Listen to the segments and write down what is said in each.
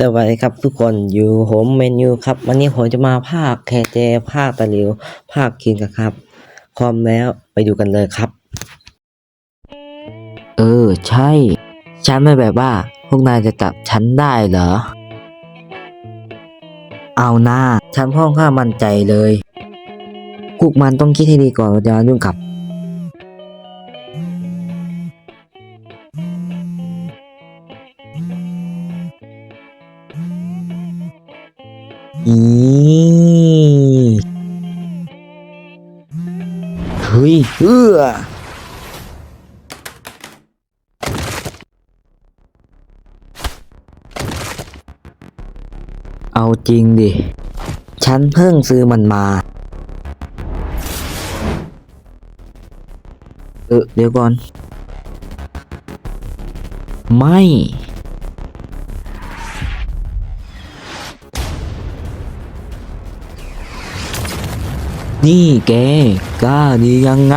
สวัสดีครับทุกคนอยู่ผมเมนูครับวันนี้ผมจะมาภาคแคเจภาคตะหลิวภาคคิงกันครับพร้อมแล้วไปดูกันเลยครับ เออ ใช่ ฉันไม่แบบว่า พวกนายจะจับฉันได้เหรอ เอาหน้าฉันพ่องข้ามั่นใจเลยพวกมันต้องคิดให้ดีก่อนจะยุ่งกับ อีเฮ้ยเอื้อเอาจริงดิ ฉันเพิ่งซื้อมันมา เออเดี๋ยวก่อน ไม่ นี่แกกล้าดียังไง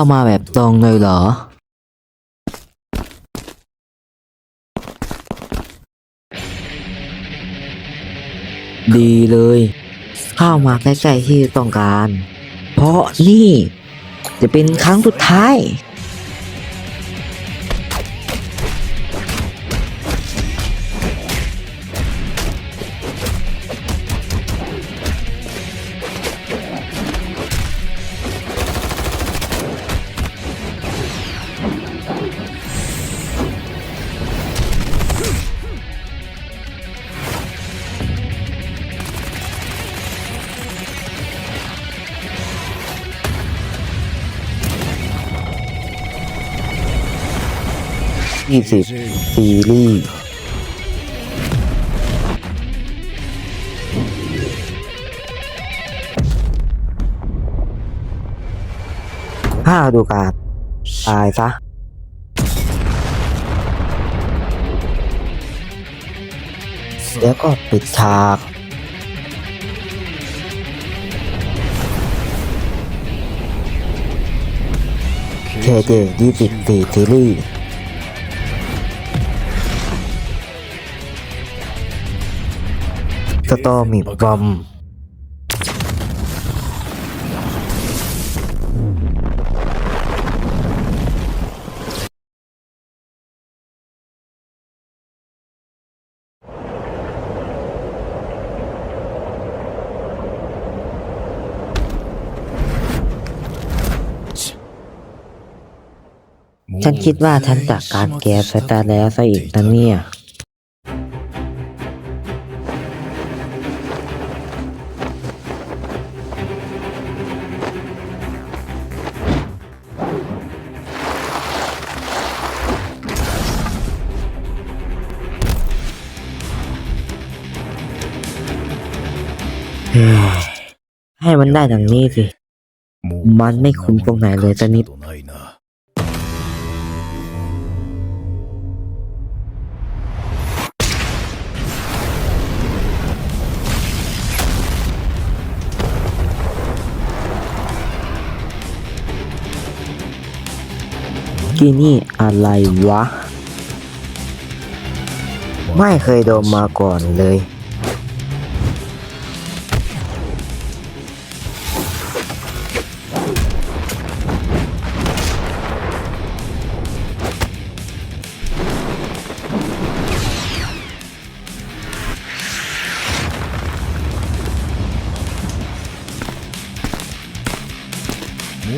ามาแบบตรงเลยเหรอ ดีเลย เข้ามาใกล้ๆที่ต้องการ เพราะนี่ จะเป็นครั้งสุดท้าย ยี่สิบซีรีส์ห้าดูการตายซะแล้วก็ปิดฉากเคเจยี่สิบสี่ซีรีส์ สตอมีบอมฉันคิดว่าฉันจากการแก้สตาร์แล้วซะอีกนะเนี่ย ให้มันได้ดังนี้สิ มันไม่คุ้มตรงไหนเลยสักนิดที่นี่อะไรวะ ไม่เคยโดนมาก่อนเลย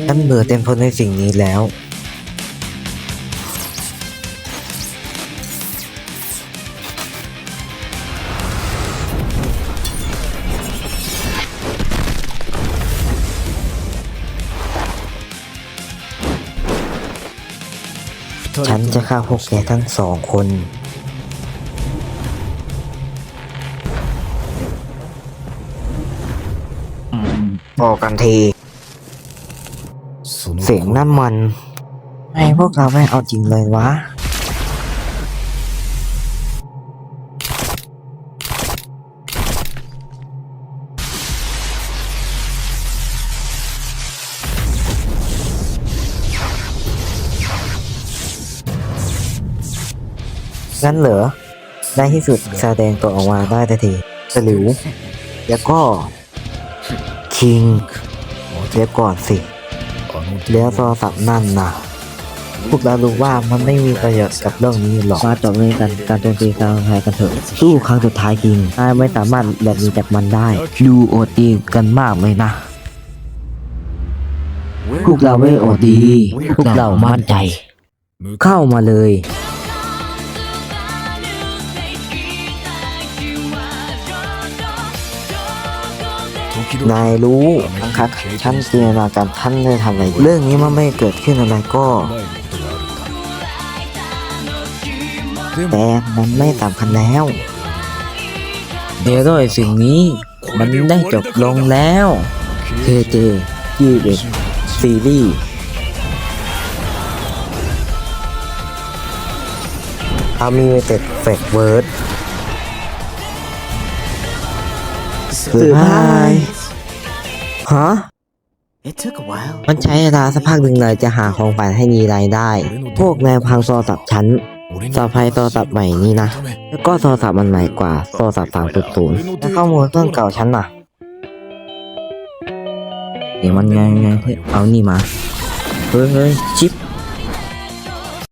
ฉันเบื่อเต็มทนในสิ่งนี้แล้วพฉันจะฆ่าพวกแกทั้งสองคนบอกกันที เสียงน้ำมันไอ้พวกเราไม่เอาจริงเลยวะ งั้นเหรอในที่สุดแสดงตัวออกมาได้ทันทีสลิว แล้วก็ คิง เดี๋ยวก่อนสิ แล้วโทรศัพท์นั่นนะพวกเรารู้ว่ามันไม่มีประโยชน์กับเรื่องนี้หรอกมาจบเรื่องกันการโจมตีการแพ้กันเถอะสู้ครั้งสุดท้ายจริงนายไม่สามารถหลบหนีจากมันได้ดูโอดดีกันมากเลยนะ พวกเราไม่โอดดีพวกเรามั่นใจ เข้ามาเลย นายรู้บางครั้งฉันจินตนาการท่านได้ทำอะไรเรื่องนี้มันไม่เกิดขึ้นอะไรก็ แต่มันไม่สำคัญแล้วเดี๋ยวด้วยสิ่งนี้มันได้จบลงแล้ว KJ ยี่เอ็ซีรีส์อามีเต็ดเฟกเวิร์ด สืบายฮะ It took a while. มันใช้เวลาสักพักหนึ่งเลยจะหาของฝันให้นีรายได้ พวกนายพังโทรศัพท์ฉันสะพายโทรศัพท์ใหม่นี่นะ แล้วก็โทรศัพท์มันใหม่กว่าโทรศัพท์สามจุดศูนย์และข้อมูลเครื่องเก่าฉันน่ะ เดี๋ยวมันไงไงเฮ้ยเอานี่มา เฮ้ยเฮ้ยชิป